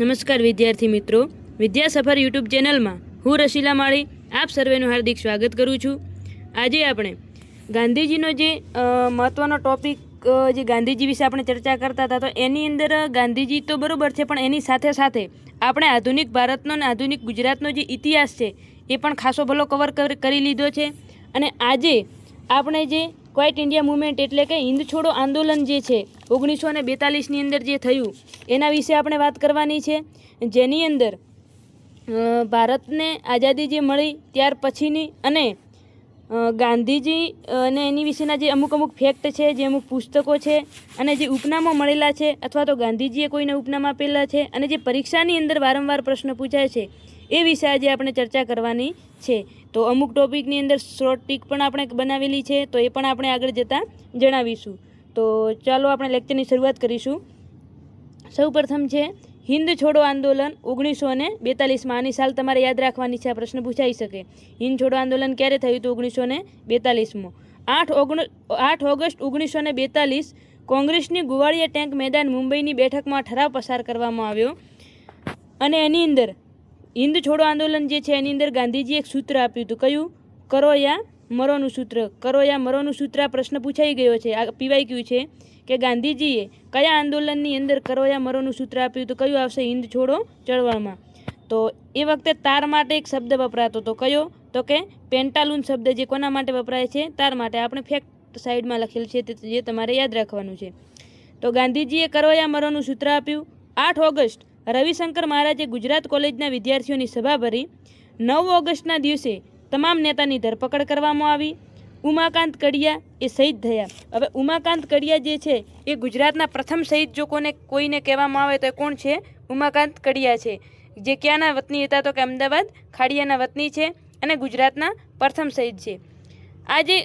નમસ્કાર વિદ્યાર્થી મિત્રો. વિદ્યા સફર યુટ્યુબ ચેનલમાં હું રશીલા માળી આપ સર્વેનું હાર્દિક સ્વાગત કરું છું. આજે આપણે ગાંધીજીનો જે મહત્ત્વનો ટોપિક જે ગાંધીજી વિશે આપણે ચર્ચા કરતા હતા, તો એની અંદર ગાંધીજી તો બરાબર છે, પણ એની સાથે સાથે આપણે આધુનિક ભારતનો અને આધુનિક ગુજરાતનો જે ઇતિહાસ છે, એ પણ ખાસો ભલો કવર કરી લીધો છે. અને આજે આપણે જે ક્વાઇટ ઇન્ડિયા મુવમેન્ટ એટલે કે હિન્દ છોડો આંદોલન જે છે, ઓગણીસો ને બેતાલીસની અંદર જે થયું, એના વિશે આપણે વાત કરવાની છે. જેની અંદર ભારતને આઝાદી જે મળી ત્યાર પછીની અને ગાંધીજી અને એની વિશેના જે અમુક અમુક ફેક્ટ છે, જે અમુક પુસ્તકો છે, અને જે ઉપનામો મળેલા છે, અથવા તો ગાંધીજીએ કોઈને ઉપનામ આપેલા છે, અને જે પરીક્ષાની અંદર વારંવાર પ્રશ્ન પૂછાય છે એ વિશે આજે આપણે ચર્ચા કરવાની છે. તો અમુક ટોપિકની અંદર શોર્ટ ટીક પણ આપણે બનાવેલી છે, તો એ પણ આપણે આગળ જતાં જણાવીશું. તો ચાલો આપણે લેક્ચરની શરૂઆત કરીશું. સૌ પ્રથમ છે, હિન્દ છોડો આંદોલન ઓગણીસો અને બેતાલીસમાં આની સાલ તમારે યાદ રાખવાની છે, આ પ્રશ્ન પૂછાઈ શકે. હિન્દ છોડો આંદોલન ક્યારે થયું હતું ઓગણીસો ને બેતાલીસમાં? આઠ ઓગણ, આઠ ઓગસ્ટ ઓગણીસો ને બેતાલીસ, કોંગ્રેસની ગુવાળિયા ટેન્ક મેદાન મુંબઈની બેઠકમાં ઠરાવ પસાર કરવામાં આવ્યો. અને એની અંદર હિન્દ છોડો આંદોલન જે છે, એની અંદર ગાંધીજીએ એક સૂત્ર આપ્યું હતું. કયું? કરો યા મરોનું સૂત્ર. કરો યા મરોનું સૂત્ર આ પ્રશ્ન પૂછાઈ ગયો છે. આ પીવાઈ ગયું છે કે ગાંધીજીએ કયા આંદોલનની અંદર કરો યા મરોનું સૂત્ર આપ્યું હતું? કયું આવશે હિન્દ છોડો ચળવળમાં તો એ વખતે તાર માટે એક શબ્દ વપરાતો હતો. કયો? તો કે પેન્ટાલુન શબ્દ જે કોના માટે વપરાય છે? તાર માટે. આપણે ફેક્ટ સાઈડમાં લખેલ છે તે જે તમારે યાદ રાખવાનું છે. તો ગાંધીજીએ કરો યા મરોનું સૂત્ર આપ્યું. આઠ ઓગસ્ટ રવિશંકર મહારાજે ગુજરાત કોલેજના વિદ્યાર્થીઓની સભા ભરી નવ ઓગસ્ટના દિવસે તમામ નેતાની ધરપકડ કરવામાં આવી. ઉમાકાંત કડિયા એ શહીદ થયા. હવે ઉમાકાંત કડિયા જે છે એ ગુજરાતના પ્રથમ શહીદ જો કોને કોઈને કહેવામાં આવે તો કોણ છે? ઉમાકાંત કડિયા છે. જે ક્યાંના વતની હતા તો કે અમદાવાદ, ખાડિયાના વતની છે અને ગુજરાતના પ્રથમ શહીદ છે. આ જે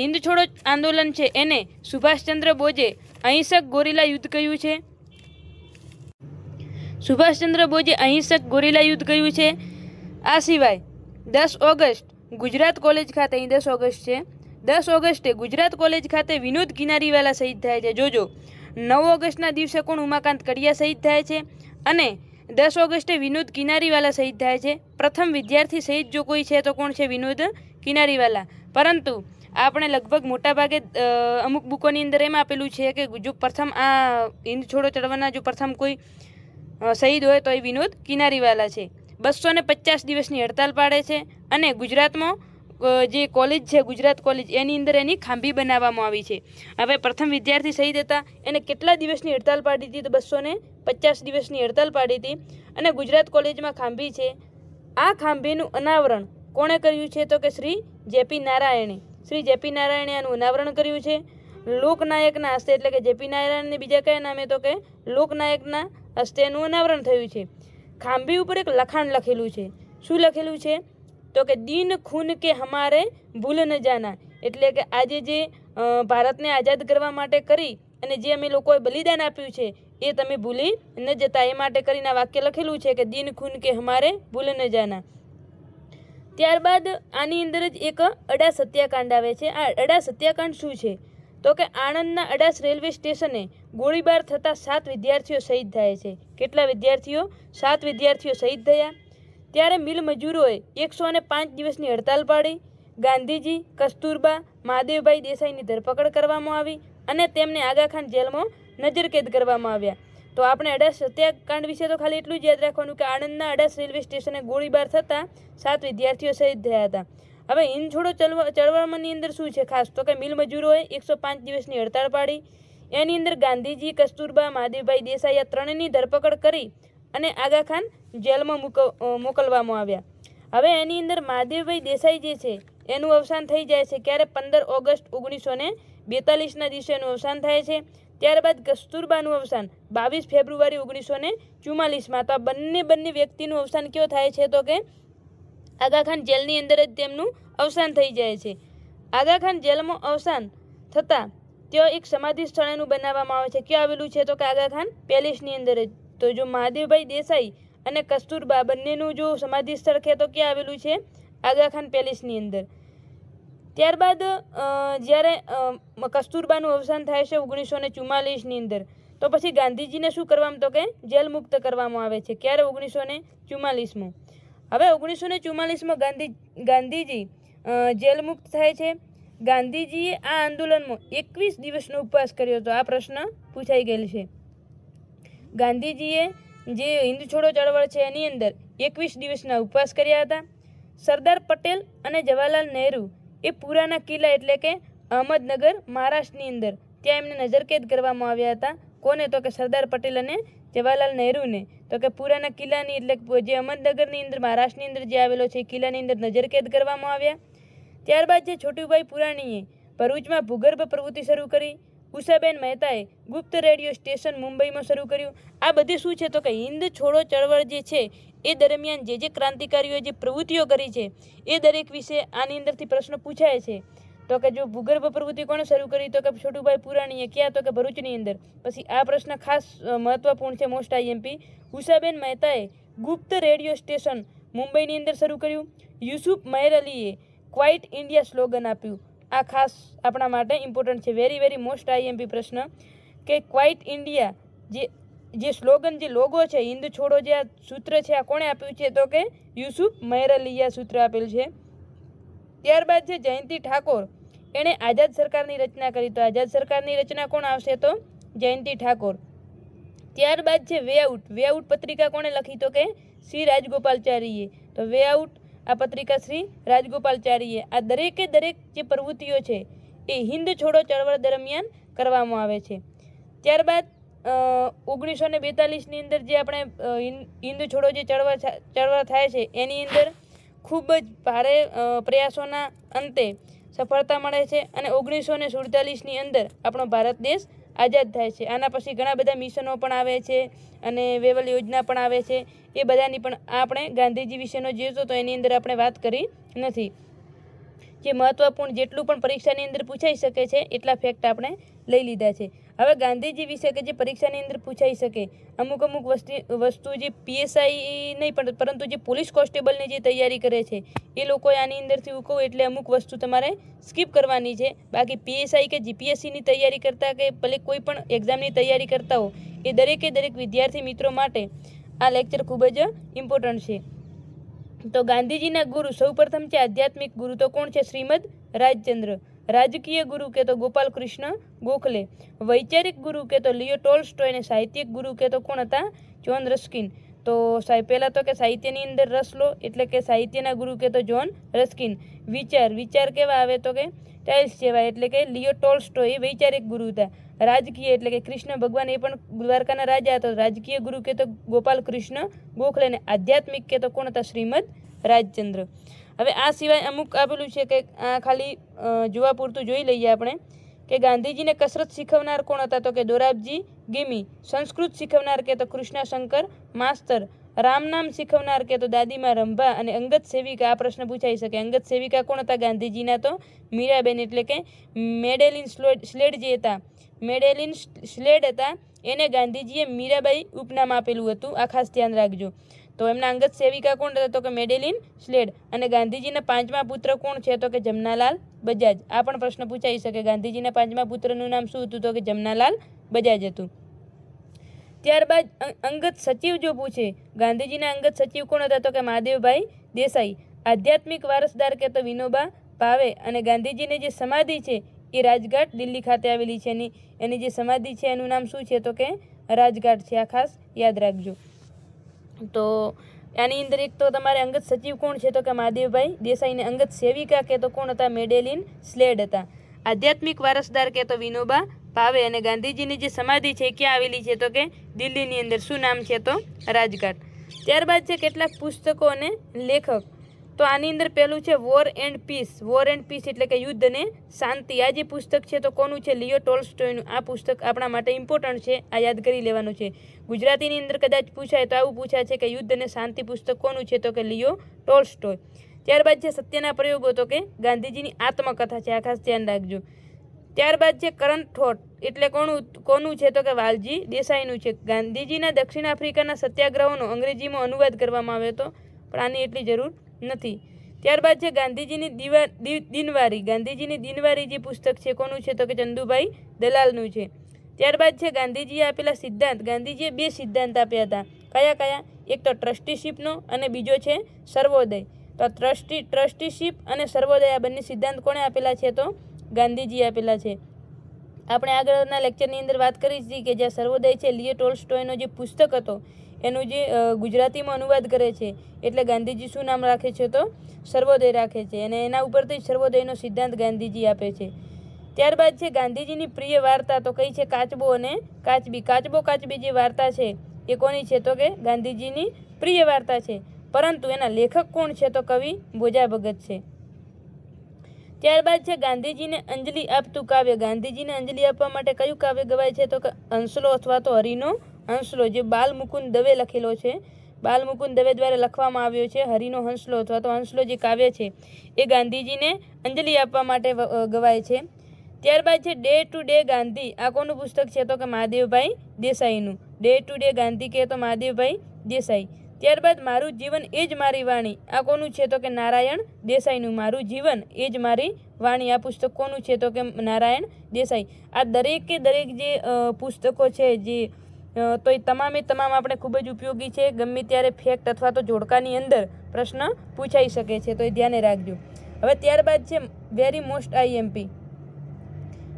હિન્દ છોડો આંદોલન છે એને સુભાષચંદ્ર બોઝે અહિંસક ગોરીલા યુદ્ધ કહ્યું છે. સુભાષચંદ્ર બોઝે અહિંસક ગોરીલા યુદ્ધ કર્યું છે. આ સિવાય દસ ઓગસ્ટ ગુજરાત કોલેજ ખાતે, અહીં દસ ઓગસ્ટ છે. દસ ઓગસ્ટે ગુજરાત કોલેજ ખાતે વિનોદ કિનારીવાલા શહીદ થાય છે. જોજો, નવ ઓગસ્ટના દિવસે કોણ ઉમાકાંત કડિયા શહીદ થાય છે અને દસ ઓગસ્ટે વિનોદ કિનારીવાલા શહીદ થાય છે. પ્રથમ વિદ્યાર્થી શહીદ જો કોઈ છે તો કોણ છે? વિનોદ કિનારીવાલા. પરંતુ આપણે લગભગ મોટાભાગે અમુક બુકોની અંદર એમ આપેલું છે કે જો પ્રથમ આ હિન્દ છોડો ચળવળના જો પ્રથમ કોઈ શહીદ હોય તો એ વિનોદ કિનારીવાલા છે. બસો ને પચાસ દિવસની હડતાલ પાડે છે અને ગુજરાતમાં જે કોલેજ છે, ગુજરાત કોલેજ, એની અંદર એની ખાંભી બનાવવામાં આવી છે. હવે પ્રથમ વિદ્યાર્થી શહીદ હતા. એને કેટલા દિવસની હડતાલ પાડી હતી તો બસો ને પચાસ દિવસની હડતાલ પાડી હતી. અને ગુજરાત કોલેજમાં ખાંભી છે. આ ખાંભીનું અનાવરણ કોણે કર્યું છે તો કે શ્રી જેપી નારાયણે. શ્રી જેપી નારાયણે આનું અનાવરણ કર્યું છે. લોકનાયકના હસ્તે એટલે કે જેપી નારાયણને બીજા કયા નામે તો કે લોકનાયકના હસ્તે એનું અનાવરણ થયું છે. ખાંભી ઉપર એક લખાણ લખેલું છે. શું લખેલું છે? તો કે દિન ખૂન કે હમારે ભૂલ ન જાના. એટલે કે આજે જે ભારતને આઝાદ કરવા માટે કરી અને જે અમે લોકોએ બલિદાન આપ્યું છે, એ તમે ભૂલી ન જતા. એ માટે કરીને વાક્ય લખેલું છે કે દિન ખૂન કે હમારે ભૂલ ન જાના. ત્યારબાદ આની અંદર જ એક અડા સત્યાકાંડ આવે છે. આ અડા સત્યાકાંડ શું છે? તો કે આણંદના અડાસ રેલવે સ્ટેશને ગોળીબાર થતાં સાત વિદ્યાર્થીઓ શહીદ થાય છે. કેટલા વિદ્યાર્થીઓ? સાત વિદ્યાર્થીઓ શહીદ થયા. ત્યારે મિલ મજૂરોએ એકસો અને પાંચ દિવસની હડતાલ પાડી. ગાંધીજી, કસ્તુરબા, મહાદેવભાઈ દેસાઈની ધરપકડ કરવામાં આવી અને તેમને આગાખાન જેલમાં નજરકેદ કરવામાં આવ્યા. તો આપણે અડાસ હત્યાકાંડ વિશે તો ખાલી એટલું જ યાદ રાખવાનું કે આણંદના અડાસ રેલવે સ્ટેશને ગોળીબાર થતાં સાત વિદ્યાર્થીઓ શહીદ થયા હતા. હવે હિંદ છોડો ચળવ ચળવળમાંની અંદર શું છે? ખાસ તો કે મિલ મજૂરોએ એકસો પાંચ દિવસની હડતાળ પાડી, એની અંદર ગાંધીજી, કસ્તુરબા, મહાદેવભાઈ દેસાઈ આ ત્રણેયની ધરપકડ કરી અને આગાખાન જેલમાં મૂક મોકલવામાં આવ્યા. હવે એની અંદર મહાદેવભાઈ દેસાઈ જે છે, એનું અવસાન થઈ જાય છે ક્યારે? પંદર ઓગસ્ટ ઓગણીસો ને બેતાલીસના દિવસે એનું અવસાન થાય છે. ત્યારબાદ કસ્તુરબાનું અવસાન બાવીસ ફેબ્રુઆરી ઓગણીસો ને ચુમ્માલીસમાં. તો આ બંને બંને વ્યક્તિનું અવસાન કયો થાય છે? તો કે આગાખાન જેલની અંદર જ તેમનું અવસાન થઈ જાય છે. આગાખાન જેલમાં અવસાન થતાં ત્યાં એક સમાધિ સ્થળ એનું બનાવવામાં આવે છે. ક્યાં આવેલું છે તો કે આગાખાન પેલેસની અંદર જ. તો જો મહાદેવભાઈ દેસાઈ અને કસ્તુરબા બંનેનું જો સમાધિ સ્થળ છે તો ક્યાં આવેલું છે? આગાખાન પેલેસની અંદર. ત્યારબાદ જ્યારે કસ્તુરબાનું અવસાન થાય છે ઓગણીસો ને ચુમ્માલીસની અંદર, તો પછી ગાંધીજીને શું કરવામાં તો કે જેલ મુક્ત કરવામાં આવે છે. ક્યારે? ઓગણીસો ને ચુમ્માલીસમાં હવે ઓગણીસો ને ચુમ્માલીસમાં ગાંધી, ગાંધીજી જેલમુક્ત જેલ મુક્ત થાય છે. ગાંધીજીએ આ આંદોલનમાં એકવીસ દિવસનો ઉપવાસ કર્યો હતો. આ પ્રશ્ન પૂછાઈ ગયેલ છે. ગાંધીજીએ જે હિન્દ છોડો ચળવળ છે એની અંદર એકવીસ દિવસના ઉપવાસ કર્યા હતા. સરદાર પટેલ અને જવાહરલાલ નહેરુ એ પુરાના કિલ્લા એટલે કે અહમદનગર, મહારાષ્ટ્રની અંદર ત્યાં એમને નજરકેદ કરવામાં આવ્યા હતા. કોને? તો કે સરદાર પટેલ અને જવાહરલાલ નહેરુને. તો કે પુરાના કિલ્લાની એટલે જે અહમદનગરની અંદર, મહારાષ્ટ્રની અંદર જે આવેલો છે કિલ્લાની અંદર નજરકેદ કરવામાં આવ્યા. ત્યારબાદ જે છોટુભાઈ પુરાણીએ ભરૂચમાં ભૂગર્ભ પ્રવૃત્તિ શરૂ કરી. ઉષાબેન મહેતાએ ગુપ્ત રેડિયો સ્ટેશન મુંબઈમાં શરૂ કર્યું. આ બધી શું છે? તો કે હિન્દ છોડો ચળવળ જે છે, એ દરમિયાન જે જે ક્રાંતિકારીઓએ જે પ્રવૃત્તિઓ કરી છે, એ દરેક વિશે આની અંદરથી પ્રશ્ન પૂછાય છે. તો કે જો ભૂગર્ભ પ્રવૃત્તિ કોણે શરૂ કરી, તો કે છોટુભાઈ પુરાણીએ ક્યાં, તો કે ભરૂચની અંદર. પછી આ પ્રશ્ન ખાસ મહત્વપૂર્ણ છે મોસ્ટ આઈએમપી ઉષાબેન મહેતાએ ગુપ્ત રેડિયો સ્ટેશન મુંબઈની અંદર શરૂ કર્યું. યુસુફ મહેર અલીએ ક્વાઇટ ઇન્ડિયા સ્લોગન આપ્યું. આ ખાસ આપણા માટે ઇમ્પોર્ટન્ટ છે. વેરી વેરી મોસ્ટ આઈએમપી પ્રશ્ન. કે ક્વાઇટ ઇન્ડિયા જે જે સ્લોગન, જે લોગો છે, હિન્દ છોડો જે આ સૂત્ર છે, આ કોણે આપ્યું છે, તો કે યુસુફ મહેર અલીએ સૂત્ર આપેલ છે. ત્યારબાદ છે જયંતિ ઠાકોર. એણે આઝાદ સરકારની રચના કરી તો આઝાદ સરકારની રચના કોણ આવશે તો? જયંતિ ઠાકોર. ત્યારબાદ છે વે આઉટ. વે આઉટ પત્રિકા કોણે લખી તો કે? શ્રી રાજગોપાલચારીએ. તો વે આઉટ આ પત્રિકા શ્રી રાજગોપાલચારીએ. આ દરેકે દરેક જે પ્રવૃત્તિઓ છે એ હિન્દ છોડો ચળવળ દરમિયાન કરવામાં આવે છે. ત્યારબાદ ઓગણીસો ને બેતાલીસની અંદર જે આપણે હિન્દ છોડો જે ચળવળ ચળવળ થાય છે, એની અંદર ખૂબ જ ભારે પ્રયાસોના અંતે સફળતા મળે છે અને ઓગણીસો ને સુડતાલીસની અંદર આપણો ભારત દેશ આઝાદ થાય છે. આના પછી ઘણા બધા મિશનો પણ આવે છે અને વેવલ યોજના પણ આવે છે. એ બધાની પણ આપણે ગાંધીજી વિશેનો જે તો એની અંદર આપણે વાત કરી નથી. જે મહત્વપૂર્ણ જેટલું પણ પરીક્ષાની અંદર પૂછાઈ શકે છે, એટલા ફેક્ટ આપણે લઈ લીધા છે. હવે ગાંધીજી વિશે કે જે પરીક્ષાની અંદર પૂછાઈ શકે, અમુક અમુક વસ્તુ જે પીએસઆઈ નહીં, પણ પરંતુ જે પોલીસ કોન્સ્ટેબલની જે તૈયારી કરે છે, એ લોકોએ આની અંદરથી કહું એટલે અમુક વસ્તુ તમારે સ્કીપ કરવાની છે. બાકી પીએસઆઈ કે જીપીએસસીની તૈયારી કરતા કે ભલે કોઈ પણ એક્ઝામની તૈયારી કરતા હો, એ દરેકે દરેક વિદ્યાર્થી મિત્રો માટે આ લેક્ચર ખૂબ જ ઇમ્પોર્ટન્ટ છે. તો ગાંધીજીના ગુરુ સૌપ્રથમ છે આધ્યાત્મિક ગુરુ તો કોણ છે? શ્રીમદ રાજચંદ્ર. રાજકીય ગુરુ કે તો ગોપાલ કૃષ્ણ ગોખલે, વૈચારિક ગુરુ કે તો લિયો ટોલ્સ્ટોય અને સાહિત્યિક ગુરુ કે તો કોણ હતા? John Ruskin. તો સાહેબ, પહેલાં તો કે સાહિત્યની અંદર રસ લો, એટલે કે સાહિત્યના ગુરુ કે તો જોન રસ્કિન. વિચાર વિચાર કેવા આવે તો કે ટાઇલ્સ જેવા, એટલે કે લિયો ટોલ્સ્ટો એ વૈચારિક ગુરુ હતા. રાજકીય એટલે કે કૃષ્ણ ભગવાન એ પણ દ્વારકાના રાજા હતા. રાજકીય ગુરુ કે તો ગોપાલ કૃષ્ણ ગોખલે અને આધ્યાત્મિક કે તો કોણ હતા? શ્રીમદ રાજચંદ્ર. હવે આ સિવાય અમુક આપેલું છે કે આ ખાલી જોવા પૂરતું જોઈ લઈએ આપણે કે ગાંધીજીને કસરત શીખવનાર કોણ હતા તો કે દોરાબજી ગીમી, સંસ્કૃત શીખવનાર કે તો કૃષ્ણશંકર માસ્તર રામ નામ શીખવનાર કે તો દાદીમાં રંભા અને અંગત સેવિકા, આ પ્રશ્ન પૂછાઈ શકે. અંગત સેવિકા કોણ હતા? ગાંધીજીના તો મીરાબેન એટલે કે મેડેલિન સ્લેડ જે હતા, મેડેલિન સ્લેડ હતા, એને ગાંધીજીએ મીરાબાઈ ઉપનામ આપેલું હતું. આ ખાસ ધ્યાન રાખજો. તો એમના અંગત સેવિકા કોણ હતા? તો કે મેડેલિન સ્લેડ અને ગાંધીજીના પાંચમા પુત્ર કોણ છે? તો કે જમનાલાલ બજાજ. આ પણ પ્રશ્ન પૂછાઈ શકે. ગાંધીજીના પાંચમા પુત્રનું નામ શું હતું? તો કે જમનાલાલ બજાજ હતું. ત્યારબાદ અંગત સચિવ જો પૂછે, ગાંધીજીના અંગત સચિવ કોણ હતા? તો કે મહાદેવભાઈ દેસાઈ. આધ્યાત્મિક વારસદાર કે તો વિનોબા ભાવે અને ગાંધીજીની જે સમાધિ છે, એ રાજઘાટ દિલ્હી ખાતે આવેલી છે. એની એની જે સમાધિ છે, એનું નામ શું છે? તો કે રાજઘાટ છે. આ ખાસ યાદ રાખજો. તો આની અંદર એક તો તમારે અંગત સચિવ કોણ છે તો કે મહાદેવભાઈ દેસાઈને અંગત સેવિકા કે તો કોણ હતા? મેડેલિન સ્લેડ હતા. આધ્યાત્મિક વારસદાર કે તો વિનોબા ભાવે અને ગાંધીજીની જે સમાધિ છે ક્યાં આવેલી છે તો કે દિલ્હીની અંદર. શું નામ છે તો? રાજઘાટ. ત્યારબાદ છે કેટલાક પુસ્તકો અને લેખક. તો આની અંદર પહેલું છે war and peace war and peace એટલે કે યુદ્ધ અને શાંતિ. આ જે પુસ્તક છે તો કોનું છે? લિયો ટોલ્સ્ટોયનું. આ પુસ્તક આપણા માટે ઇમ્પોર્ટન્ટ છે. આ યાદ કરી લેવાનું છે. ગુજરાતીની અંદર કદાચ પૂછાય તો આવું પૂછાય છે કે યુદ્ધ અને શાંતિ પુસ્તક કોનું છે તો કે લિયો ટોલ્સ્ટોય. ત્યારબાદ છે સત્યના પ્રયોગો તો કે ગાંધીજીની આત્મકથા છે. આ ખાસ ધ્યાન રાખજો. ત્યારબાદ છે કરંટ થોટ. એટલે કોનું કોનું છે તો કે વાલજી દેસાઈનું છે. ગાંધીજીના દક્ષિણ આફ્રિકાના સત્યાગ્રહોનો અંગ્રેજીમાં અનુવાદ કરવામાં આવ્યો હતો. પણ આની એટલી જરૂર નથી. ત્યારબાદ છે ગાંધીજીની દિવા દિનવારી. ગાંધીજીની દિનવારી જે પુસ્તક છે, કોનું છે તો કે ચંદુભાઈ દલાલનું છે. ત્યારબાદ છે ગાંધીજીએ આપેલા સિદ્ધાંત. ગાંધીજીએ બે સિદ્ધાંત આપ્યા હતા. કયા કયા? એક તો ટ્રસ્ટીશીપનો અને બીજો છે સર્વોદય. તો ટ્રસ્ટી, ટ્રસ્ટીશીપ અને સર્વોદય આ બંને સિદ્ધાંત કોણે આપેલા છે તો? ગાંધીજીએ આપેલા છે. આપણે આગળના લેક્ચરની અંદર વાત કરી હતી કે જ્યાં સર્વોદય છે લિયો ટોલ્સ્ટોયનો જે પુસ્તક હતો એનું જે ગુજરાતીમાં અનુવાદ કરે છે, એટલે ગાંધીજી શું નામ રાખે છે તો? સર્વોદય રાખે છે. અને એના ઉપરથી સર્વોદયનો સિદ્ધાંત ગાંધીજી આપે છે. ત્યારબાદ છે ગાંધીજીની પ્રિય વાર્તા તો કઈ છે? કાચબો અને કાચબી. કાચબો કાચબી જે વાર્તા છે, એ કોની છે તો કે ગાંધીજીની પ્રિય વાર્તા છે. પરંતુ એના લેખક કોણ છે તો કવિ બોજા ભગત છે. ત્યારબાદ છે ગાંધીજીને અંજલિ આપતું કાવ્ય. ગાંધીજીને અંજલિ આપવા માટે કયું કાવ્ય ગવાય છે તો કે અંસલો અથવા તો હરિનો હંસલો, જે બાલ મુકુંદ દવે લખેલો છે. બાલ મુકુંદ દવે દ્વારા લખવામાં આવ્યો છે, હરિનો હંસલો અથવા તો હંસલો જે કાવ્ય છે, એ ગાંધીજીને અંજલિ આપવા માટે ગવાય છે. ત્યારબાદ છે, ડે ટુ ડે ગાંધી. આ કોનું પુસ્તક છે? તો કે મહાદેવભાઈ દેસાઈનું. ડે ટુ ડે ગાંધી કે તો મહાદેવભાઈ દેસાઈ. ત્યારબાદ મારું જીવન એ જ મારી વાણી. આ કોનું છે? તો કે નારાયણ દેસાઈનું. મારું જીવન એ જ મારી વાણી. આ પુસ્તક કોનું છે? તો કે નારાયણ દેસાઈ. આ દરેકે દરેક જે પુસ્તકો છે, જે તો એ તમામે તમામ આપણે ખૂબ જ ઉપયોગી છે. ગમે ત્યારે ફેક્ટ અથવા તો જોડકાની અંદર પ્રશ્ન પૂછાઈ શકે છે તો એ ધ્યાને રાખજો. હવે ત્યારબાદ છે વેરી મોસ્ટ આઈએમપી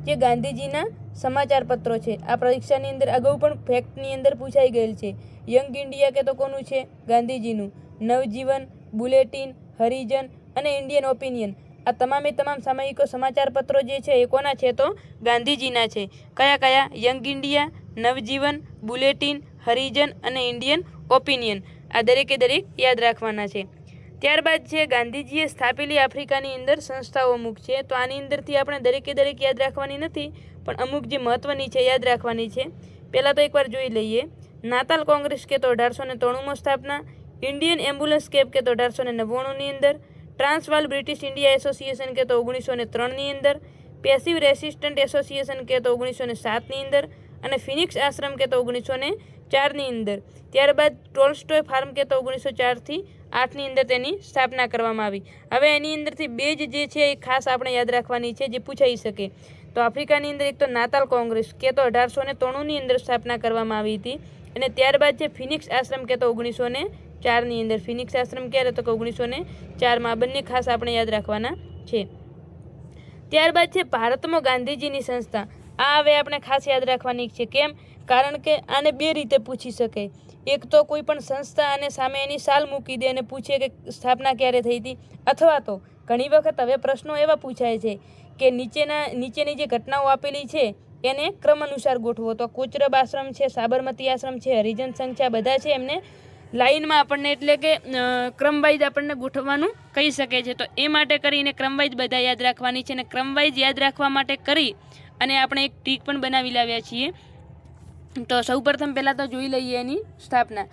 જે ગાંધીજીના સમાચાર પત્રો છે. આ પરીક્ષાની અંદર અગાઉ પણ ફેક્ટની અંદર પૂછાઈ ગયેલ છે. યંગ ઇન્ડિયા કે તો કોનું છે? ગાંધીજીનું. નવજીવન, બુલેટિન, હરિજન અને ઇન્ડિયન ઓપિનિયન આ તમામે તમામ સામયિકો સમાચાર પત્રો જે છે એ કોના છે? તો ગાંધીજીના છે. કયા કયા? Young India Navjivan, bulletin, Harijan અને ઇન્ડિયન ઓપિનિયન આ દરેકે દરેક યાદ રાખવાના છે. ત્યારબાદ છે ગાંધીજીએ સ્થાપેલી આફ્રિકાની અંદર સંસ્થાઓ અમુક છે, તો આની અંદરથી આપણે દરેકે દરેક યાદ રાખવાની નથી, પણ અમુક જે મહત્ત્વની છે યાદ રાખવાની છે. પહેલાં તો એકવાર જોઈ લઈએ. નાતાલ કોંગ્રેસ કે તો અઢારસો ને ત્રણુંમાં સ્થાપના, ઇન્ડિયન એમ્બ્યુલન્સ કેબ કે તો અઢારસો ને નવ્વાણુંની અંદર, ટ્રાન્સવાલ બ્રિટિશ ઇન્ડિયા એસોસિએશન કે તો ઓગણીસો ને ત્રણની અંદર, પેસિવ રેસિસ્ટન્ટ એસોસિએશન કે તો ઓગણીસો ને સાતની અંદર અને ફિનિક્સ આશ્રમ કે તો ઓગણીસો ને ચારની અંદર. ત્યારબાદ ટોલ્સ્ટોય ફાર્મ કે તો ઓગણીસો ચારથી આઠની અંદર તેની સ્થાપના કરવામાં આવી. હવે એની અંદરથી બે જ જે છે એ ખાસ આપણે યાદ રાખવાની છે જે પૂછાઈ શકે. તો આફ્રિકાની અંદર એક તો નાતાલ કોંગ્રેસ કે તો અઢારસો ને ત્રણુંની અંદર સ્થાપના કરવામાં આવી હતી. અને ત્યારબાદ છે ફિનિક્સ આશ્રમ કે તો ઓગણીસો ને ચારની અંદર. ફિનિક્સ આશ્રમ ક્યારે તો કે ઓગણીસો ને ચારમાં? બંને ખાસ આપણે યાદ રાખવાના છે. ત્યારબાદ છે ભારતમાં ગાંધીજીની સંસ્થા. આ હવે આપણે ખાસ યાદ રાખવાની છે. કેમ? કારણ કે આને બે રીતે પૂછી શકે એક તો કોઈ પણ સંસ્થા અને સામે એની સાલ મૂકી દે અને પૂછે કે સ્થાપના ક્યારે થઈ હતી. અથવા તો ઘણી વખત હવે પ્રશ્નો એવા પૂછાય છે કે નીચેના, નીચેની જે ઘટનાઓ આપેલી છે, એને ક્રમ અનુસાર ગોઠવો. તો કોચરબ આશ્રમ છે, સાબરમતી આશ્રમ છે, હરિજન સંઘ છે બધા છે એમને લાઈનમાં આપણને એટલે કે ક્રમવાઇઝ આપણને ગોઠવવાનું કહી શકે છે. તો એ માટે કરીને ક્રમવાઇઝ બધા યાદ રાખવાની છે અને ક્રમવાઇઝ યાદ રાખવા માટે કરી અને આપણે એક ટ્રીક પણ બનાવી લાવ્યા છીએ. તો સૌપ્રથમ પહેલાં તો જોઈ લઈએ એની સ્થાપના.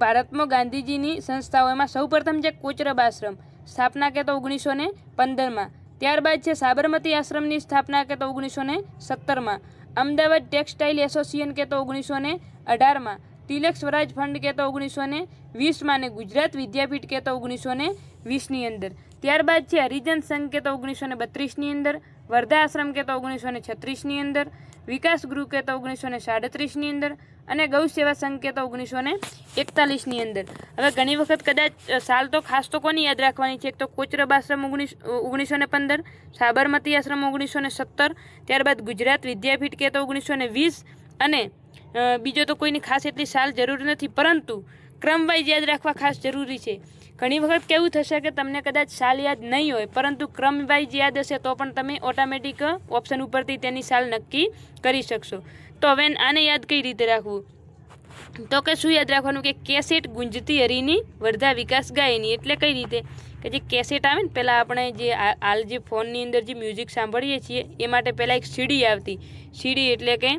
ભારતમાં ગાંધીજીની સંસ્થાઓ એમાં સૌપ્રથમ છે કોચરબ આશ્રમ, સ્થાપના કે તો ઓગણીસો ને પંદરમાં. ત્યારબાદ છે સાબરમતી આશ્રમની સ્થાપના કે તો ઓગણીસો ને સત્તરમાં. અમદાવાદ ટેક્સટાઇલ એસોસિએશન કે તો ઓગણીસો ને અઢારમાં. તિલક સ્વરાજ ફંડ કે તો ઓગણીસો ને વીસમાં અને ગુજરાત વિદ્યાપીઠ કે તો ઓગણીસો ને વીસની અંદર. ત્યારબાદ છે હરિજન સંઘ કે તો ઓગણીસો ને બત્રીસની અંદર. વર્ધા આશ્રમ કે તો ઓગણીસો ને છત્રીસની અંદર, વિકાસ ગૃહ કે તો ઓગણીસો ને સાડત્રીસની અંદર અને ગૌ સેવા સંઘ કહેતા ઓગણીસો ને એકતાલીસની અંદર. હવે ઘણી વખત કદાચ સાલ તો ખાસ તો કોની યાદ રાખવાની છે? એક તો કોચરબ આશ્રમ ઓગણીસ ઓગણીસો ને પંદર, સાબરમતી આશ્રમ ઓગણીસો ને સત્તર, ત્યારબાદ ગુજરાત વિદ્યાપીઠ કે તો ઓગણીસો ને વીસ અને બીજો તો કોઈની ખાસ એટલી સાલ જરૂર નથી, પરંતુ ક્રમવાઇઝ યાદ રાખવા ખાસ જરૂરી છે. ઘણી વખત કેવું થશે કે તમને કદાચ સાલ યાદ નહીં હોય, પરંતુ ક્રમવાઇઝ યાદ હશે તો પણ તમે ઓટોમેટિક ઓપ્શન ઉપરથી તેની સાલ નક્કી કરી શકશો. તો હવે આને યાદ કઈ રીતે રાખવું? તો કે શું યાદ રાખવાનું કે કેસેટ ગુંજતી હરીની વર્ધા વિકાસ ગાયની, એટલે કઈ રીતે? કે જે કેસેટ આવે ને પહેલાં આપણે જે હાલ જે ફોનની અંદર જે મ્યુઝિક સાંભળીએ છીએ, એ માટે પહેલાં એક સીડી આવતી. સીડી એટલે કે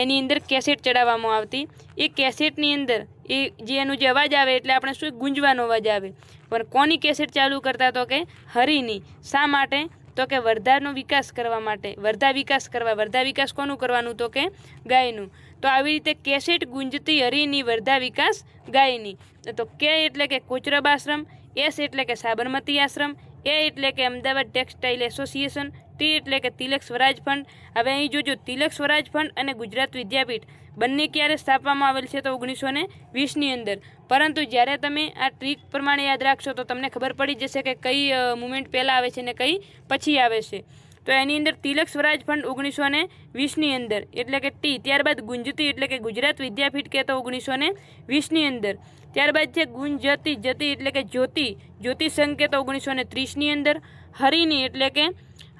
એની અંદર કેસેટ ચડાવવામાં આવતી. એ કેસેટની અંદર એ જે એનું જે અવાજ આવે એટલે આપણે શું ગુંજવાનો અવાજ આવે. પણ કોની કેસેટ ચાલુ કરતા તો કે હરિની. શા માટે? તો કે વર્ધાનો વિકાસ કરવા માટે. વર્ધા વિકાસ કરવા. વર્ધા વિકાસ કોનું કરવાનું? તો કે ગાયનું. તો આવી રીતે કેસેટ ગુંજતી હરિની, વર્ધા વિકાસ ગાયની. તો કે એટલે કે કોચરબ આશ્રમ, એસ એટલે કે સાબરમતી આશ્રમ એ એટલે કે અમદાવાદ ટેક્સટાઇલ એસોસિએશન, ટી એટલે કે તિલક સ્વરાજ ફંડ. હવે અહીં જોજો, તિલક સ્વરાજ ફંડ અને ગુજરાત વિદ્યાપીઠ બંને ક્યારે સ્થાપવામાં આવેલ છે તો ઓગણીસો ને વીસની અંદર. પરંતુ જ્યારે તમે આ ટ્રીક પ્રમાણે યાદ રાખશો તો તમને ખબર પડી જશે કે કઈ મુમેન્ટ પહેલાં આવે છે ને કઈ પછી આવે છે. તો એની અંદર તિલક સ્વરાજ ફંડ ઓગણીસો ને વીસની અંદર, એટલે કે ટી, ત્યારબાદ ગુંજતી એટલે કે ગુજરાત વિદ્યાપીઠ કહેતો ઓગણીસો ને વીસની અંદર. ત્યારબાદ છે ગુંજતી જતી એટલે કે જ્યોતિ. જ્યોતિ સંકેત ઓગણીસો ને ત્રીસની અંદર, હરિની એટલે કે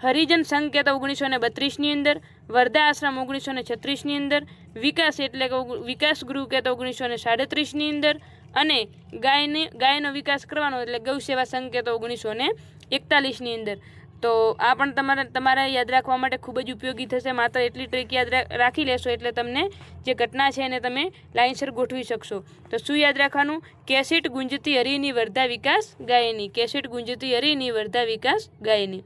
હરિજન સંકેત ઓગણીસો ને બત્રીસની અંદર, વર્ધા આશ્રમ ઓગણીસો ને છત્રીસની અંદર, વિકાસ એટલે કે વિકાસ ગૃહ કહેતો ઓગણીસો ને સાડત્રીસની અંદર અને ગાયને, ગાયનો વિકાસ કરવાનો એટલે ગૌ સેવા સંઘ કહેતો ઓગણીસો ને એકતાલીસની અંદર. તો આ પણ તમારે તમારે યાદ રાખવા માટે ખૂબ જ ઉપયોગી થશે. માત્ર એટલી ટ્રીક યાદ રાખી લેશો એટલે તમને જે ઘટના છે એને તમે લાઇનસર ગોઠવી શકશો. તો શું યાદ રાખવાનું? કેસેટ ગુંજતી હરીની વર્ધા વિકાસ ગાયની. કેસેટ ગુંજતી હરીની વર્ધા વિકાસ ગાયની.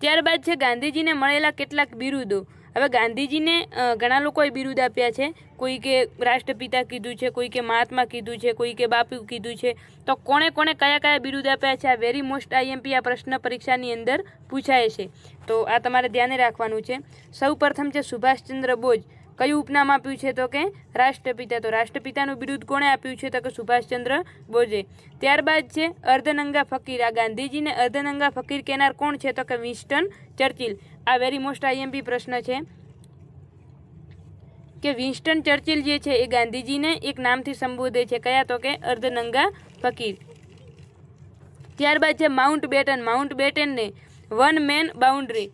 ત્યારબાદ છે ગાંધીજીને મળેલા કેટલાક બિરુદો. હવે ગાંધીજીને ઘણા લોકોએ બિરુદ આપ્યા છે. કોઈ કે રાષ્ટ્રપિતા કીધું છે, કોઈ કે મહાત્મા કીધું છે, કોઈ કે બાપુ કીધું છે. તો કોણે કોણે કયા કયા બિરુદ આપ્યા છે, આ વેરી મોસ્ટ આઈએમપી આ પ્રશ્ન પરીક્ષાની અંદર પૂછાય છે. તો આ તમારે ધ્યાને રાખવાનું છે. સૌ પ્રથમ છે સુભાષચંદ્ર બોઝ. કયું ઉપનામ આપ્યું છે તો કે રાષ્ટ્રપિતા? તો રાષ્ટ્રપિતાનું બિરુદ કોણે આપ્યું છે તો કે સુભાષચંદ્ર બોઝે. ત્યારબાદ છે અર્ધનંગા ફકીર. આ ગાંધીજીને અર્ધનંગા ફકીર કહેનાર કોણ છે તો કે વિન્સ્ટન ચર્ચિલ? આ વેરી મોસ્ટ આઈએમપી પ્રશ્ન છે. કે વિન્સ્ટન ચર્ચિલ જે છે એ ગાંધીજીને એક નામથી સંબોધે છે. કયા તો કે અર્ધનંગા ફકીર. ત્યારબાદ છે માઉન્ટ બેટન. માઉન્ટ બેટનને one man boundary.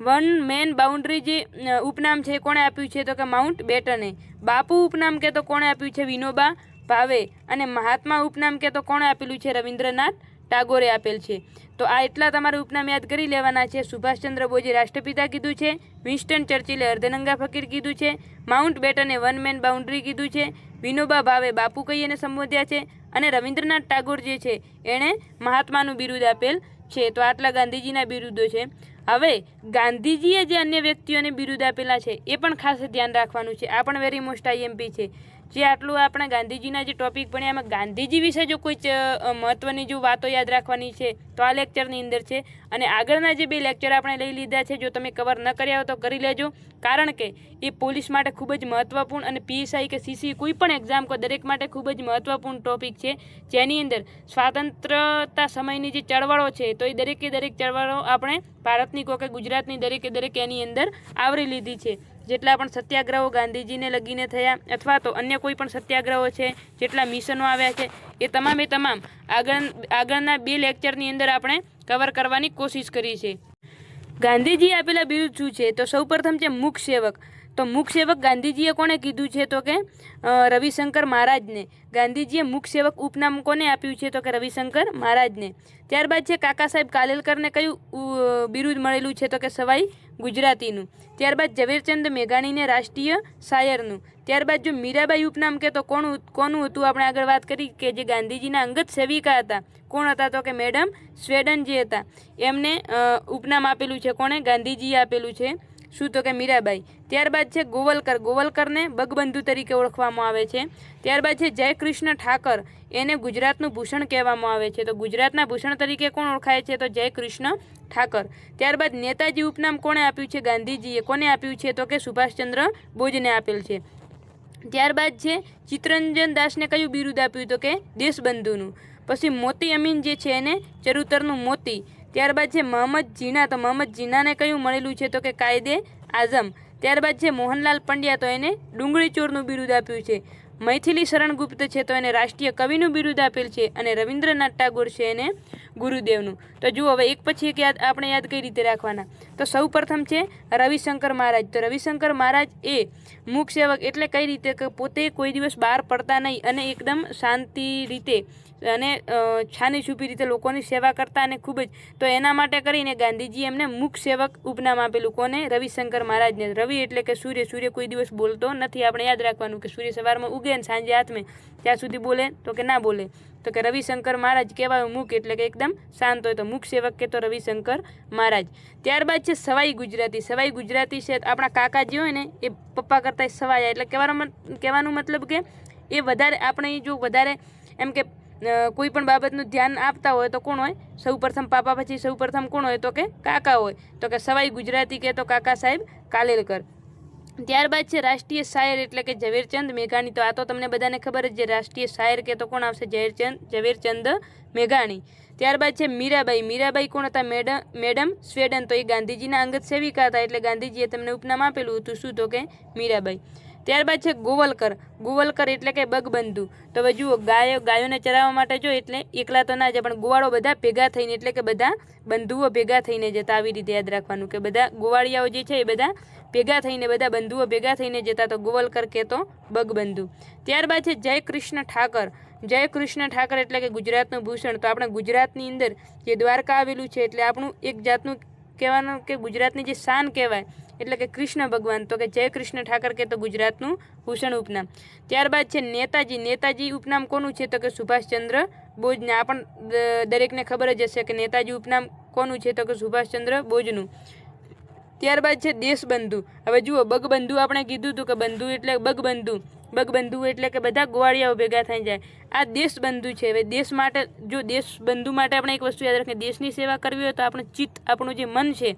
One man boundary જે ઉપનામ છે કોણે આપ્યું છે? તો કે માઉન્ટ બેટને. બાપુ ઉપનામ કે તો કોણે આપ્યું છે? વિનોબા ભાવે. અને મહાત્મા ઉપનામ કે તો કોણે આપેલું છે? રવિન્દ્રનાથ ટાગોરે આપેલ છે. તો આ એટલા તમારે ઉપનામ યાદ કરી લેવાના છે. સુભાષચંદ્ર બોઝે રાષ્ટ્રપિતા કીધું છે. વિન્સ્ટન ચર્ચિલે અર્ધનંગા ફકીર કીધું છે. માઉન્ટ બેટને વન મેન બાઉન્ડ્રી કીધું છે. વિનોબા ભાવે બાપુ કહીને સંબોધ્યા છે? અને રવિન્દ્રનાથ ટાગોર જે છે, એણે મહાત્માનું બિરુદ આપેલ છે. તો આટલા ગાંધીજીના બિરુદો છે. હવે, ગાંધીજીએ જે અન્ય વ્યક્તિઓને બિરુદ આપેલા છે, એ પણ ખાસ ધ્યાન રાખવાનું છે. આ પણ વેરી મોસ્ટ આઈએમપી છે. જે આટલું આપણે ગાંધીજીના જે ટોપિક ભણ્યા એમાં ગાંધીજી વિશે જો કોઈ મહત્ત્વની જો વાતો યાદ રાખવાની છે, તો આ લેક્ચરની અંદર છે. અને આગળના જે બે લેક્ચર આપણે લઈ લીધા છે, જો તમે કવર ન કર્યા હોય તો કરી લેજો. કારણ કે એ પોલીસ માટે ખૂબ જ મહત્વપૂર્ણ અને પીએસઆઈ કે સીસી કોઈ પણ એક્ઝામ કો દરેક માટે ખૂબ જ મહત્વપૂર્ણ ટોપિક છે. જેની અંદર સ્વાતંત્રતા સમયની જે ચળવળો છે, તો એ દરેકે દરેક ચળવળો આપણે ભારતની કો કે ગુજરાતની દરેકે દરેક એની અંદર આવરી લીધી છે. જેટલા પણ સત્યાગ્રહો ગાંધીજીને લગીને થયા અથવા તો અન્ય કોઈ પણ સત્યાગ્રહો છે, જેટલા મિશનો આવ્યા છે, એ તમામે તમામ આગળ, આગળના બે લેક્ચરની અંદર આપણે કવર કરવાની કોશિશ કરી છે. ગાંધીજી આપેલા બિરુદ શું છે? તો સૌપ્રથમ છે મુખ સેવક તો મુખ સેવક ગાંધીજીએ કોને કીધું છે? તો કે રવિશંકર મહારાજને. ગાંધીજીએ મુખ સેવક ઉપનામ કોને આપ્યું છે? તો કે રવિશંકર મહારાજને. ત્યારબાદ છે કાકા સાહેબ કાલેલકરને કયું બિરુદ મળેલું છે? તો કે સવાઈ ગુજરાતીનું. ત્યારબાદ ઝવેરચંદ મેઘાણીને રાષ્ટ્રીય શાયરનું ત્યારબાદ જો મીરાબાઈ ઉપનામ કે તો કોણ કોનું હતું? આપણે આગળ વાત કરી કે જે ગાંધીજીના અંગત સેવિકા હતા. કોણ હતા તો કે મેડમ સ્વેડન જે હતા. એમને ઉપનામ આપેલું છે કોણે? ગાંધીજીએ આપેલું છે. શું તો કે મીરાબાઈ, ત્યારબાદ છે ગોવલકર. ગોવલકરને બગબંધુ તરીકે ઓળખવામાં આવે છે. ત્યારબાદ છે જયકૃષ્ણ ઠાકર, એને ગુજરાતનું ભૂષણ કહેવામાં આવે છે. તો ગુજરાતના ભૂષણ તરીકે કોણ ઓળખાય છે? તો જયકૃષ્ણ ઠાકર. ત્યારબાદ નેતાજી ઉપનામ કોણે આપ્યું છે? ગાંધીજીએ. કોને આપ્યું છે? તો કે સુભાષચંદ્ર બોઝને આપેલ છે. ત્યારબાદ છે ચિત્તરંજન દાસને કયું બિરુદ આપ્યું? તો કે દેશબંધુનું. પછી મોતી અમીન જે છે એને ચરુતરનું મોતી. ત્યારબાદ છે મોહમ્મદ જીના. તો મોહમ્મદ જીનાને કયું મળેલું છે? તો કે કાયદે આઝમ. ત્યારબાદ છે મોહનલાલ પંડ્યા, તો એને ડુંગળી ચોરનું બિરુદ આપ્યું છે. મૈથિલી શરણગુપ્ત છે, તો એને રાષ્ટ્રીય કવિનું બિરુદ આપેલ છે અને રવિન્દ્રનાથ ટાગોર છે એને ગુરુદેવનું. તો જુઓ, હવે એક પછી એક યાદ, આપણે યાદ કઈ રીતે રાખવાના? તો સૌ પ્રથમ છે રવિશંકર મહારાજ. તો રવિશંકર મહારાજ એ મુખ સેવક એટલે કઈ રીતે? કે પોતે કોઈ દિવસ બહાર પડતા નહીં અને એકદમ શાંતિ રીતે અને છાની છૂપી રીતે લોકોની સેવા કરતા અને ખૂબ જ, તો એના માટે કરીને ગાંધીજી એમને મુખ સેવક ઉપનામ આપેલું. કોને? રવિશંકર મહારાજને. રવિ એટલે કે સૂર્ય. સૂર્ય કોઈ દિવસ બોલતો નથી. આપણે યાદ રાખવાનું કે સૂર્ય સવારમાં ઉગે ને સાંજે હાથમે ત્યાં સુધી બોલે તો કે ના બોલે. તો કે રવિશંકર મહારાજ કહેવાય મુખ એટલે કે એકદમ શાંત હોય તો મુખ સેવક કે તો રવિશંકર મહારાજ. ત્યારબાદ છે સવાઈ ગુજરાતી. સવાઈ ગુજરાતી છે આપણા કાકા જે હોય ને, એ પપ્પા કરતાં સવાયા. એટલે કહેવાનો કહેવાનું મતલબ કે એ વધારે, આપણે જો વધારે એમ કે કોઈ પણ બાબતનું ધ્યાન આપતા હોય તો કોણ હોય? સૌ પ્રથમ પાપા પછી સૌ પ્રથમ કોણ હોય? તો કે કાકા હોય. તો કે સવાઈ ગુજરાતી કે તો કાકા સાહેબ કાલેલકર. ત્યારબાદ છે રાષ્ટ્રીય શાયર એટલે કે ઝવેરચંદ મેઘાણી. તો આ તો તમને બધાને ખબર જ છે, રાષ્ટ્રીય શાયર કે તો કોણ આવશે? ઝવેરચંદ ઝવેરચંદ મેઘાણી. ત્યારબાદ છે મીરાબાઈ. મીરાબાઈ કોણ હતા? મેડમ મેડમ સ્વેડન. તો એ ગાંધીજીના અંગત સેવિકા હતા. એટલે ગાંધીજીએ તેમને ઉપનામ આપેલું હતું. શું? તો કે મીરાબાઈ. ત્યારબાદ છે ગોવલકર. ગોવલકર એટલે કે બગબંધુ. તો હવે જુઓ, ગાયો ગાયોને ચરાવવા માટે જો એટલે એકલા તો ના જાય, પણ ગોવાળો બધા ભેગા થઈને, એટલે કે બધા બંધુઓ ભેગા થઈને જતા, આવી રીતે યાદ રાખવાનું કે બધા ગોવાળિયાઓ જે છે એ બધા ભેગા થઈને, બધા બંધુઓ ભેગા થઈને જતા, તો ગોવલકર કહેતો બગબંધુ. ત્યારબાદ છે જય કૃષ્ણ ઠાકર. જય કૃષ્ણ ઠાકર એટલે કે ગુજરાતનું ભૂષણ. તો આપણે ગુજરાતની અંદર જે દ્વારકા આવેલું છે, એટલે આપણું એક જાતનું કહેવાનું કે ગુજરાતની જે શાન કહેવાય એટલે કે કૃષ્ણ ભગવાન. તો કે જય કૃષ્ણ ઠાકર કે તો ગુજરાતનું ભૂષણ ઉપનામ. ત્યારબાદ છે નેતાજી. નેતાજી ઉપનામ કોનું છે? તો કે સુભાષચંદ્ર બોઝને. આ પણ દરેકને ખબર જ હશે કે નેતાજી ઉપનામ કોનું છે? તો કે સુભાષચંદ્ર બોઝનું. ત્યારબાદ છે દેશબંધુ. હવે જુઓ, બગબંધુ આપણે કીધું હતું કે બંધુ એટલે બગબંધુ. બગબંધુ એટલે કે બધા ગોવાળિયાઓ ભેગા થઈ જાય. આ દેશબંધુ છે. હવે દેશ માટે, જો દેશબંધુ માટે આપણે એક વસ્તુ યાદ રાખીએ, દેશની સેવા કરવી હોય તો આપણું ચિત્ત, આપણું જે મન છે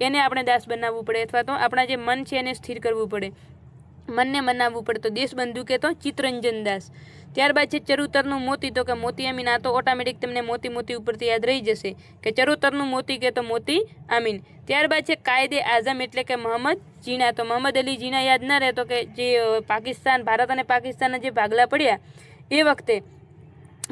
એને આપણે દાસ બનાવવું પડે અથવા તો આપણા જે મન છે એને સ્થિર કરવું પડે. મનને મનાવવું પડે તો દેશબંધુ કે તો ચિત્તરંજન દાસ. ત્યારબાદ છે ચરુતરનું મોતી, તો કે મોતી અમીન આ તો ઓટોમેટિક તમને મોતી મોતી ઉપરથી યાદ રહી જશે કે ચરુતરનું મોતી કે તો મોતી અમીન ત્યારબાદ છે કાયદે આઝમ એટલે કે મોહમ્મદ જીણા તો મોહમ્મદ અલી જીણા યાદ ન રહે તો કે જે પાકિસ્તાન, ભારત અને પાકિસ્તાનના જે ભાગલા પડ્યા, એ વખતે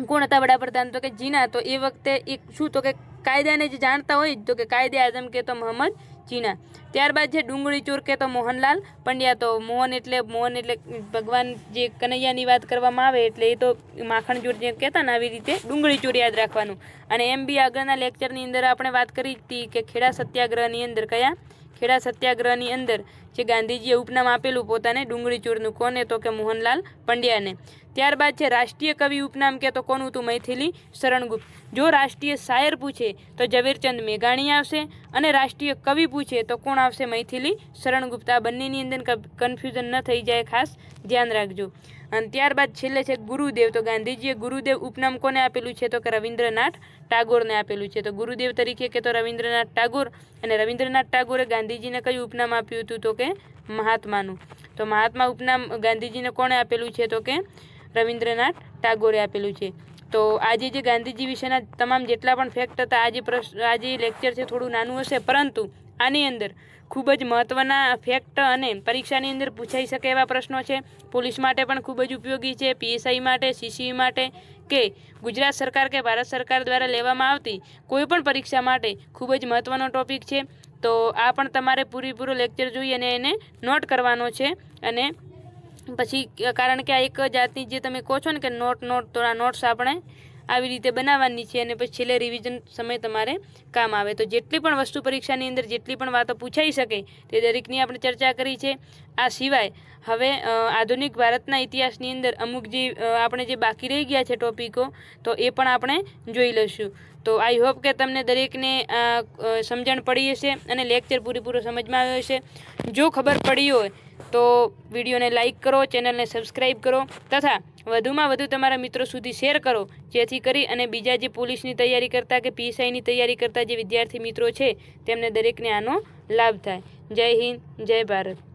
કોણ હતા વડાપ્રધાન? તો કે જીના તો એ વખતે એક શું, તો કે કાયદાને જે જાણતા હોય તો કે કાયદે આઝમ કે તો મોહમ્મદ જીના ત્યારબાદ છે ડુંગળી ચોર કે મોહનલાલ પંડ્યા. તો મોહન એટલે મોહન એટલે ભગવાન જે કનૈયાની વાત કરવામાં આવે એટલે એ તો માખણ ચોર જે કહેતા ને આવી રીતે ડુંગળી ચોર યાદ રાખવાનું. અને એમ બી આગળના લેક્ચરની અંદર આપણે વાત કરી હતી કે ખેડા સત્યાગ્રહની અંદર કયા ખેડા સત્યાગ્રહની અંદર જે ગાંધીજીએ ઉપનામ આપેલું પોતાને ડુંગળી ચોરનું કોને તો કે મોહનલાલ પંડ્યાને. ત્યારબાદ છે રાષ્ટ્રીય કવિ ઉપનામ કે તો કોનું હતું મૈથિલી શરણગુપ્ત. જો રાષ્ટ્રીય શાયર પૂછે તો ઝવેરચંદ મેઘાણી આવશે અને રાષ્ટ્રીય કવિ પૂછે તો કોણ આવશે મૈથિલી શરણગુપ્ત. આ બંનેની અંદર કન્ફ્યુઝન ન થઈ જાય, ખાસ ધ્યાન રાખજો. અને ત્યારબાદ છેલ્લે છે ગુરુદેવ. તો ગાંધીજીએ ગુરુદેવ ઉપનામ કોને આપેલું છે? તો કે રવિન્દ્રનાથ ટાગોરને આપેલું છે. તો ગુરુદેવ તરીકે કે તો રવિન્દ્રનાથ ટાગોર અને રવિન્દ્રનાથ ટાગોરે ગાંધીજીને કયું ઉપનામ આપ્યું હતું? તો કે મહાત્માનું. તો મહાત્મા ઉપનામ ગાંધીજીને કોણે આપેલું છે? તો કે રવિન્દ્રનાથ ટાગોરે આપેલું છે. તો આજે જે ગાંધીજી વિશેના તમામ જેટલા પણ ફેક્ટ હતા, આજે પ્રશ્ન, આજે લેક્ચર છે, થોડું નાનું હશે, પરંતુ આની અંદર ખૂબ જ મહત્ત્વના ફેક્ટ અને પરીક્ષાની અંદર પૂછાઈ શકે એવા પ્રશ્નો છે. પોલીસ માટે પણ ખૂબ જ ઉપયોગી છે. પીએસઆઈ માટે સીસીઈ માટે કે ગુજરાત સરકાર કે ભારત સરકાર દ્વારા લેવામાં આવતી કોઈ પણ પરીક્ષા માટે ખૂબ જ મહત્ત્વનો ટોપિક છે. તો આ પણ તમારે પૂરેપૂરો લેક્ચર જોઈ અને એને નોટ કરવાનો છે. અને પછી કારણ કે આ એક જાતની જે તમે કહો છો ને કે નોટ નોટ તો આ નોટ્સ આપણે આવી રીતે બનાવવાની છે અને પછી છેલ્લે રિવિઝન સમય તમારે કામ આવે. તો જેટલી પણ વસ્તુ પરીક્ષાની અંદર જેટલી પણ વાતો પૂછાઈ શકે તે દરેકની આપણે ચર્ચા કરી છે. આ સિવાય હવે આધુનિક ભારતના ઇતિહાસની અંદર અમુક જે આપણે જે બાકી રહી ગયા છે ટોપિકો તો એ પણ આપણે જોઈ લઈશું. તો આઈ હોપ કે તમને દરેકને સમજણ પડી હશે અને લેક્ચર પૂરેપૂરો સમજમાં આવ્યો હશે. જો ખબર પડી હોય તો વિડીયોને લાઇક કરો, ચેનલને સબસ્ક્રાઈબ કરો તથા વધુમાં વધુ તમારા મિત્રો સુધી શેર કરો, જેથી કરી અને બીજા જે પોલીસની તૈયારી કરતા કે પીએસઆઈની તૈયારી કરતા જે વિદ્યાર્થી મિત્રો છે, તેમને દરેકને આનો લાભ થાય. જય હિન્દ, જય ભારત.